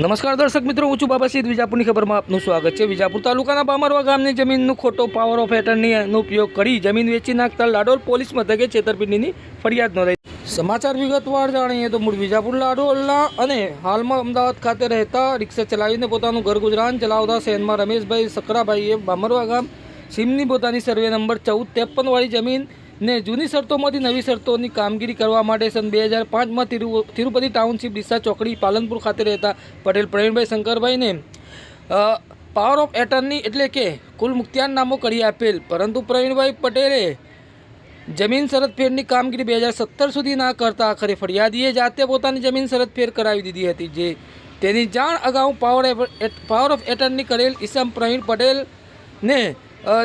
નમસ્કાર દર્શક મિત્રો, હું છું બાબા વિજાપુરની ખબરમાં આપનું સ્વાગત છે. વિજાપુર તાલુકાના બામરવા ગામની જમીનનું ખોટો પાવર ઓફ એટર્નીનો ઉપયોગ કરી જમીન વેચી નાખતા લાડોલ પોલીસ મથકે છેતરપિંડીની ફરિયાદ નોંધાઈ. સમાચાર વિગતવાર જાણીએ તો મૂળ વિજાપુર લાડોલના અને હાલમાં અમદાવાદ ખાતે રહેતા રિક્ષા ચલાવીને પોતાનું ઘર ગુજરાન ચલાવતા શહેરમાં રમેશભાઈ સકરાભાઈએ બામરવા ગામ, સીમની પોતાની સર્વે નંબર ચૌદ ત્રેપનવાળી જમીન ને જૂની શરતોમાંથી નવી શરતોની કામગીરી કરવા માટે સન બે હજાર પાંચમાં તિરુ તિરુપતિ ટાઉનશીપ ડીસા ચોકડી પાલનપુર ખાતે રહેતા પટેલ પ્રવીણભાઈ શંકરભાઈને પાવર ઓફ એટર્ની એટલે કે કુલ મુક્તિયાન નામો કરી આપેલ. પરંતુ પ્રવીણભાઈ પટેલે જમીન શરતફેરની કામગીરી બે હજાર સત્તર સુધી ના કરતા આખરે ફરિયાદીએ જાતે પોતાની જમીન શરત ફેર કરાવી દીધી હતી. જે તેની જાણ અગાઉ પાવર પાવર ઓફ એટર્ની કરેલ ઈસમ પ્રવીણ પટેલને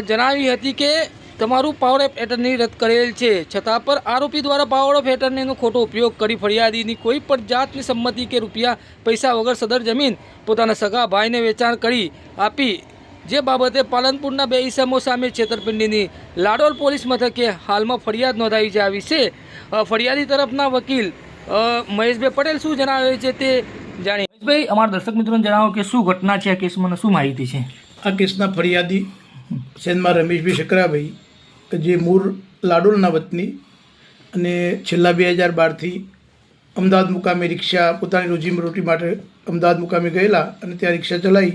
જણાવી હતી કે તમારું પાવર ઓફ એટર્ની રદ કરેલ છે. છતાં પર આરોપી દ્વારા પાવર ઓફ એટર્નીનો ખોટો ઉપયોગ કરી ફરિયાદીની કોઈ પણ જાતની સંમતિ કે રૂપિયા પૈસા વગર સદર જમીન પોતાના સગા ભાઈને વેચાણ કરી આપી. જે બાબતે પાલનપુરના બે ઈસમો સામે છેતરપિંડીની લાડોલ પોલીસ મથકે હાલમાં ફરિયાદ નોંધાવી છે. આ વિશે ફરિયાદી તરફના વકીલ મહેશભાઈ પટેલ શું જણાવે છે તે જાણીએ મહેશભાઈ અમારા દર્શક મિત્રોને જણાવો કે શું ઘટના છે? આ કેસમાં શું માહિતી છે? આ કેસના ફરિયાદી સેનમાં રમેશભાઈ શકરાભાઈ કે જે મૂળ લાડોલના વતની અને છેલ્લા બે હજાર બારથી અમદાવાદ મુકામે રિક્ષા પોતાની રોજીરોટી માટે અમદાવાદ મુકામે ગયેલા અને ત્યાં રિક્ષા ચલાવી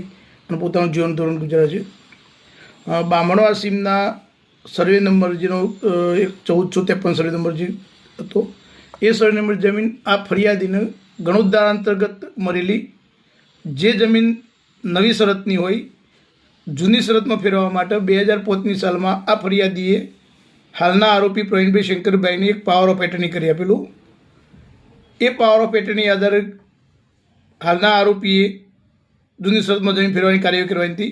અને પોતાનું જીવન ધોરણ ગુજારે છે. અ, બામણવા સીમના સર્વે નંબર જેનો એક ચૌદસો ત્રેપન સર્વે નંબર જે હતો એ સર્વે નંબર જમીન આ ફરિયાદીને ગણોદ્ધાર અંતર્ગત મળેલી જે જમીન નવી શરતની હોય જૂની શરતમાં ફેરવવા માટે બે હજાર પાંચની સાલમાં આ ફરિયાદીએ હાલના આરોપી પ્રવીણભાઈ શંકરભાઈને એક પાવર ઓફ એટર્ની કરી આપેલું. એ પાવર ઓફ એટર્ની આધારે હાલના આરોપીએ જૂની શરતમાં જમીન ફેરવાની કાર્યવાહી કરવાની હતી.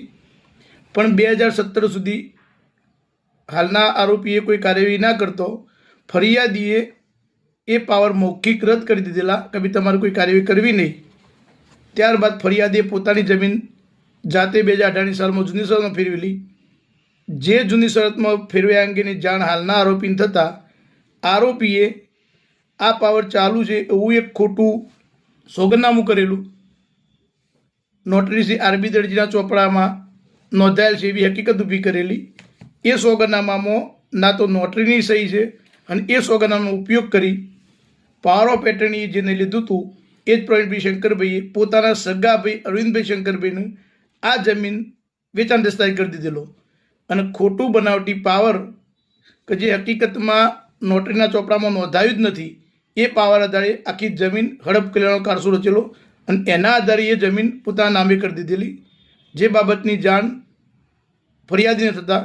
પણ બે હજાર સત્તર સુધી હાલના આરોપીએ કોઈ કાર્યવાહી ના કરતો ફરિયાદીએ એ પાવર મૌખિક રદ કરી દીધેલા કે ભાઈ તમારે કોઈ કાર્યવાહી કરવી નહીં. ત્યારબાદ ફરિયાદીએ પોતાની જમીન જાતે બે હજાર અઢારની સાલમાં જૂની શરતમાં ફેરવેલી. જે જૂની શરતમાં ફેરવ્યા અંગેની જાણ હાલના આરોપીને થતાં આરોપીએ આ પાવર ચાલુ છે એવું એક ખોટું સોગંદનામું કરેલું. નોટરી શ્રી આરબી દરજીના ચોપડામાં નોંધાયેલ છે એવી હકીકત ઊભી કરેલી. એ સોગંદનામામાં ના તો નોટરીની સહી છે અને એ સોગંદનામાનો ઉપયોગ કરી પાવર ઓફ એટર્ની જેને લીધું હતું એ જ પ્રવીણભાઈ શંકરભાઈએ પોતાના સગા ભાઈ અરવિંદભાઈ શંકરભાઈને આ જમીન વેચાણ દસ્તાવેજ કરી દીધેલો. અને ખોટું બનાવટી પાવર કે જે હકીકતમાં નોટરીના ચોપડામાં નોંધાયું જ નથી, એ પાવર આધારે આખી જમીન હડપ કરવાનો કારસો રચેલો અને એના આધારે એ જમીન પોતાના નામે કરી દીધેલી. જે બાબતની જાણ ફરિયાદીને થતાં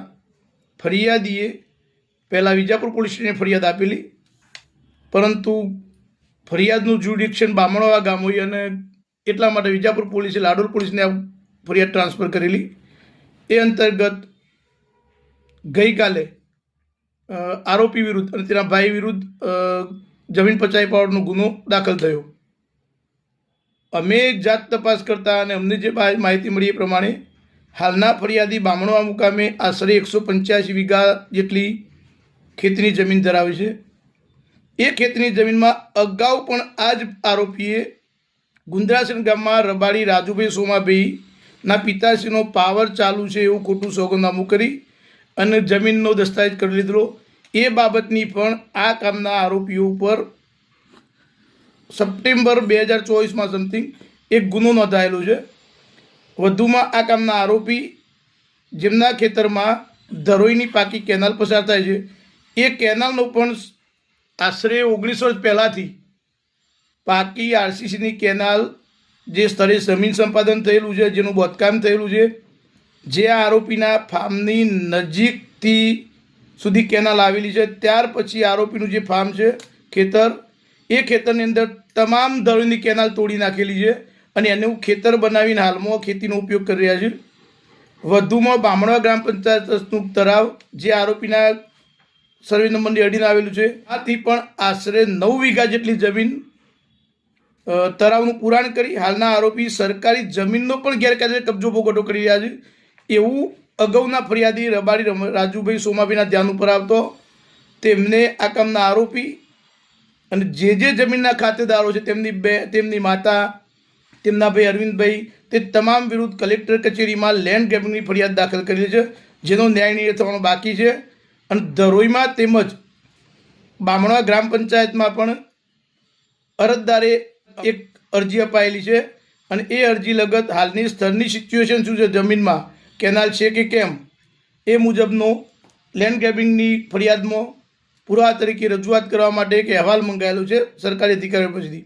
ફરિયાદીએ પહેલાં વિજાપુર પોલીસ સ્ટેશને ફરિયાદ આપેલી. પરંતુ ફરિયાદનું જ્યુડિક્શન બામણવા ગામ હોય અને એટલા માટે વિજાપુર પોલીસે લાડોલ પોલીસને ફરિયાદ ટ્રાન્સફર કરેલી. એ અંતર્ગત ગઈકાલે આરોપી વિરુદ્ધ અને તેના ભાઈ વિરુદ્ધ જમીન પચાવી પાડવાનો ગુનો દાખલ થયો. અમે જાત તપાસ કરતા અને અમને જે માહિતી મળી એ પ્રમાણે હાલના ફરિયાદી બામણવા મુકામે આશરે એકસો પંચ્યાસી વીઘા જેટલી ખેતીની જમીન ધરાવે છે. એ ખેતની જમીનમાં અગાઉ પણ આ જ આરોપીએ ગુંદરાસન ગામમાં રબાડી રાજુભાઈ સોમાભાઈના પિતાશ્રીનો પાવર ચાલુ છે એવું ખોટું સોગંદનામું કરી અને જમીનનો દસ્તાવેજ કરી લીધેલો. એ બાબતની પણ આ કામના આરોપીઓ ઉપર સપ્ટેમ્બર બે હજાર ચોવીસમાં સમથિંગ એક ગુનો નોંધાયેલો છે. વધુમાં આ કામના આરોપી જેમના ખેતરમાં ધરોઈની પાકી કેનાલ પસાર થાય છે. એ કેનાલનો પણ આશરે ઓગણીસ પહેલાંથી પાકી આરસીસીની કેનાલ જે સ્થળે જમીન સંપાદન થયેલું છે, જેનું બાંધકામ થયેલું છે, જે આરોપીના ફાર્મની નજીકથી સુધી કેનાલ આવેલી છે. ત્યાર પછી આરોપીનું જે ફાર્મ છે, ખેતર, એ ખેતરની અંદર તમામ દળની કેનાલ તોડી નાખેલી છે અને એનું ખેતર બનાવીને હાલમાં ખેતીનો ઉપયોગ કરી રહ્યા છે. વધુમાં બામણવા ગ્રામ પંચાયતનું તળાવ જે આરોપીના સર્વે નંબરની અડીને આવેલું છે. આથી પણ આશરે નવ વીઘા જેટલી જમીન અ, તળાવનું પુરાણ કરી હાલના આરોપી સરકારી જમીનનો પણ ગેરકાયદે કબજો ભોગવટો કરી રહ્યા છે. એવું અગાઉના ફરિયાદી રબારી રાજુભાઈ સોમાભાઈના ધ્યાન ઉપર આવતો તેમને આ કામના આરોપી અને જે જે જમીનના ખાતેદારો છે તેમની બે તેમની માતા તેમના ભાઈ અરવિંદભાઈ તે તમામ વિરુદ્ધ કલેક્ટર કચેરીમાં લેન્ડ ગ્રેબિંગની ફરિયાદ દાખલ કરી છે જેનો ન્યાય થવાનો બાકી છે. અને ધરોઈમાં તેમજ બામણવા ગ્રામ પંચાયતમાં પણ અરજદારે એક અરજી અપાયેલી છે અને એ અરજી લગત હાલની સ્થળની સિચ્યુએશન શું છે? જમીનમાં કેનાલ છે કે કેમ? એ મુજબનો લેન્ડ ગ્રેબિંગની ફરિયાદમાં પુરાવા તરીકે રજૂઆત કરવા માટે એક અહેવાલ મંગાવેલો છે સરકારી અધિકારીઓ પાસેથી